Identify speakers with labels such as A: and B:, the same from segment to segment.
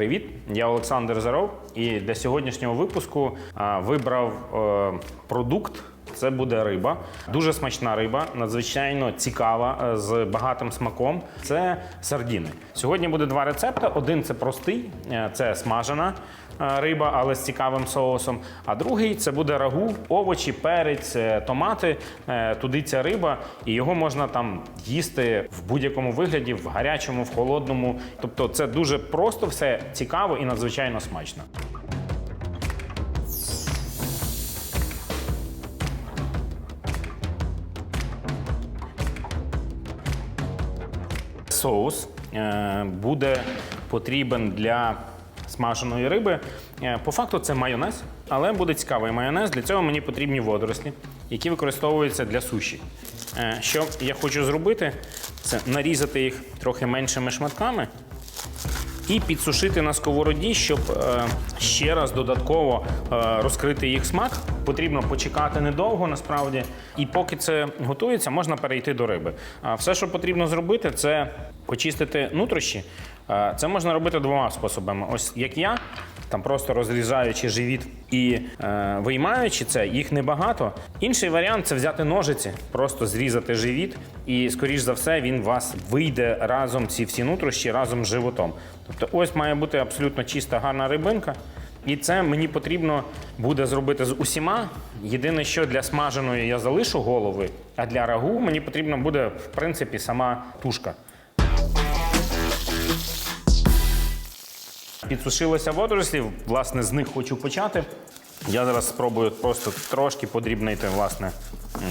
A: Привіт, я Олександр Заров, і для сьогоднішнього випуску вибрав е, продукт. Це буде риба, дуже смачна риба, надзвичайно цікава е, з багатим смаком. Це сардіни. Сьогодні буде два рецепти. Один це простий, е, це смажена е, риба, але з цікавим соусом. А другий це буде рагу, овочі, перець, томати. Туди ця риба, і його можна там їсти в будь-якому вигляді, в гарячому, в холодному. Тобто, це дуже просто, все цікаво і надзвичайно смачно. Соус е, буде потрібен для смаженої риби. Е, По факту це майонез, але буде цікавий майонез. Для цього мені потрібні водорослі, які використовуються для суші. Е, Що я хочу зробити, це нарізати їх трохи меншими шматками і підсушити на сковороді, щоб е, ще раз додатково е, розкрити їх смак. Потрібно почекати недовго насправді. І поки це готується, можна перейти до риби. А все, що потрібно зробити, це почистити нутрощі. Е, це можна робити двома способами. Ось як я. Там просто розрізаючи живіт і е, виймаючи це, їх небагато. Інший варіант це взяти ножиці, просто зрізати живіт, і, скоріш за все, він вас вийде разом ці всі нутрощі разом з животом. Тобто, ось має бути абсолютно чиста, гарна рибинка. І це мені потрібно буде зробити з усіма. Єдине, що для смаженої я залишу голови, а для рагу мені потрібно буде, в принципі, сама тушка. Підсушилося водорослів, власне, з них хочу почати. Я зараз спробую просто трошки подрібнити власне,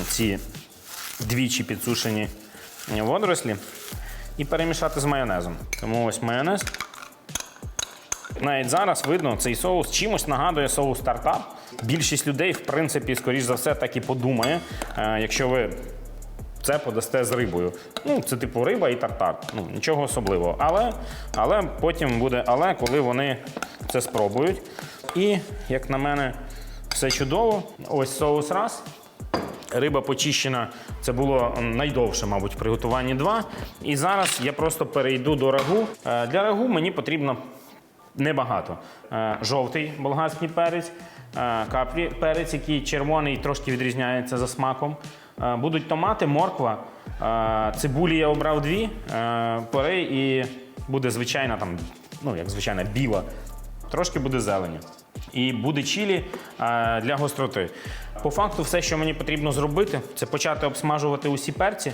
A: ці двічі підсушені водорослі і перемішати з майонезом. Тому ось майонез. Навіть зараз видно, цей соус чимось нагадує соус тартар. Більшість людей, в принципі, скоріш за все, так і подумає, е, якщо ви це подасте з рибою. Ну, це типу риба і тартар. Ну, нічого особливого. Але, але потім буде але, коли вони це спробують. І, як на мене, все чудово. Ось соус раз. Риба почищена, це було найдовше, мабуть, в приготуванні два. І зараз я просто перейду до рагу. Е, Для рагу мені потрібно небагато. Е, Жовтий болгарський перець, е, капрі перець, який червоний трошки відрізняється за смаком. Е, Будуть томати, морква, е, цибулі я обрав дві, пори і буде звичайна там, ну як звичайна, біла. Трошки буде зелені. І буде чилі е, для гостроти. По факту, все, що мені потрібно зробити, це почати обсмажувати усі перці.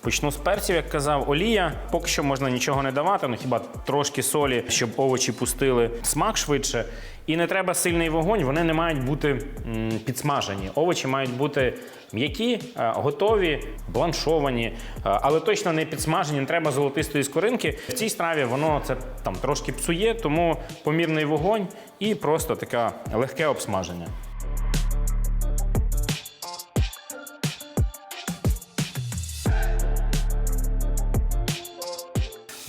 A: Почну з перців, як казав, олія. Поки що можна нічого не давати, ну хіба трошки солі, щоб овочі пустили смак швидше. І не треба сильний вогонь, вони не мають бути підсмажені. Овочі мають бути м'які, е, готові, бланшовані, е, але точно не підсмажені, не треба золотистої скоринки. В цій страві воно це там трошки псує, тому помірний вогонь і просто таке легке обсмаження.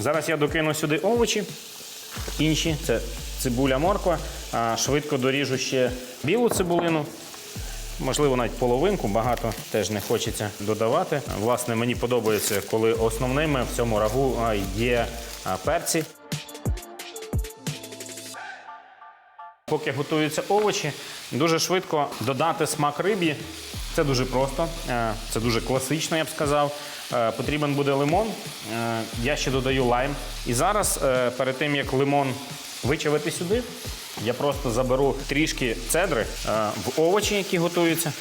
A: Зараз я докину сюди овочі. Інші це цибуля, морква. Швидко доріжу ще білу цибулину. Можливо, навіть половинку, багато теж не хочеться додавати. Власне, мені подобається, коли основними в цьому рагу є перці. Поки готуються овочі, дуже швидко додати смак рибі. Це дуже просто, е, це дуже класично, я б сказав. Е, Потрібен буде лимон. Е, Я ще додаю лайм. І зараз, перед тим як лимон вичавити сюди, я просто заберу трішки цедри в овочі, які готуються.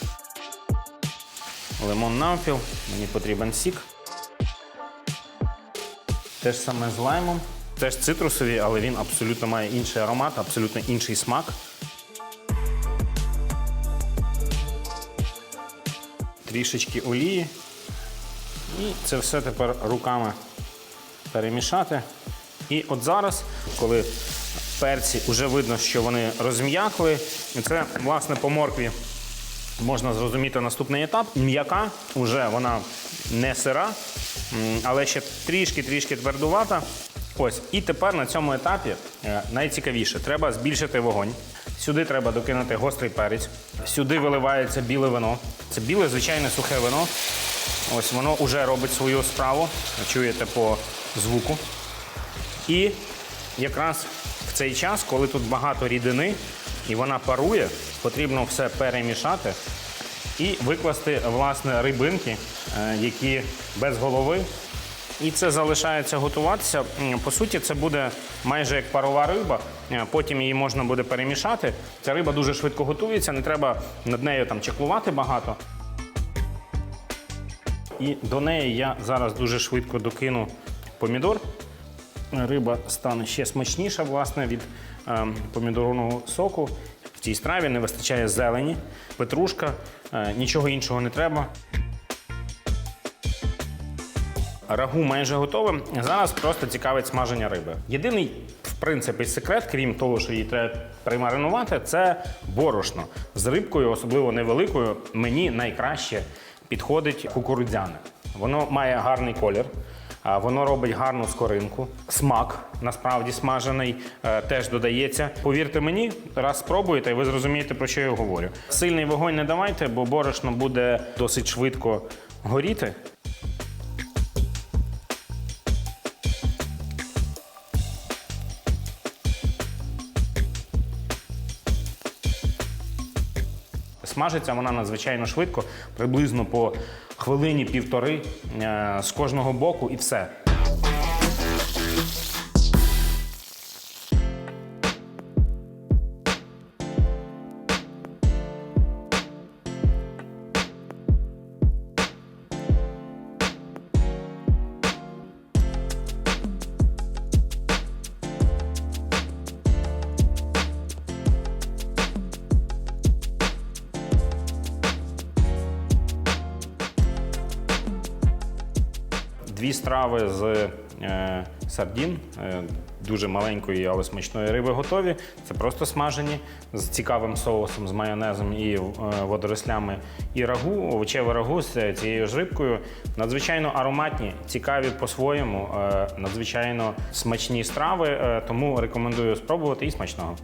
A: Лимон навпіл, мені потрібен сік. Те ж саме з лаймом. Теж цитрусові, але він абсолютно має інший аромат, абсолютно інший смак. Трішечки олії. І це все тепер руками перемішати. І от зараз, коли перці вже видно, що вони розм'якли, і це, власне, по моркві можна зрозуміти наступний етап. М'яка, вже вона не сира, але ще трішки-трішки твердувата. Ось, і тепер на цьому етапі е, найцікавіше треба збільшити вогонь. Сюди треба докинути гострий перець. Сюди виливається біле вино. Це біле звичайне сухе вино. Ось воно вже робить свою справу. Чуєте по звуку. І якраз в цей час, коли тут багато рідини і вона парує, потрібно все перемішати і викласти власне рибинки, е, які без голови. І це залишається готуватися. По суті, це буде майже як парова риба. Е, Потім її можна буде перемішати. Ця риба дуже швидко готується, не треба над нею там чеклувати багато. І до неї я зараз дуже швидко докину помідор. Риба стане ще смачніша, власне, від е, помідорного соку. В цій страві не вистачає зелені, петрушка, е, нічого іншого не треба. Рагу майже готове. Зараз просто цікавить смаження риби. Єдиний, в принципі, секрет, крім того, що її треба примаринувати, це борошно. З рибкою, особливо невеликою, мені найкраще підходить кукурудзяне. Воно має гарний колір. Воно робить гарну скоринку. Смак насправді смажений е, теж додається. Повірте мені, раз спробуєте, і ви зрозумієте, про що я говорю. Сильний вогонь не давайте, бо борошно буде досить швидко горіти. Смажиться вона надзвичайно швидко, приблизно по хвилині півтори е, з кожного боку і все. Дві страви з е, сардін, е, дуже маленької, але смачної риби готові. Це просто смажені з цікавим соусом, з майонезом і е, водорослями. І рагу, овочеве рагу з цією ж рибкою. Надзвичайно ароматні, цікаві по-своєму, надзвичайно смачні страви. тому рекомендую спробувати і смачного.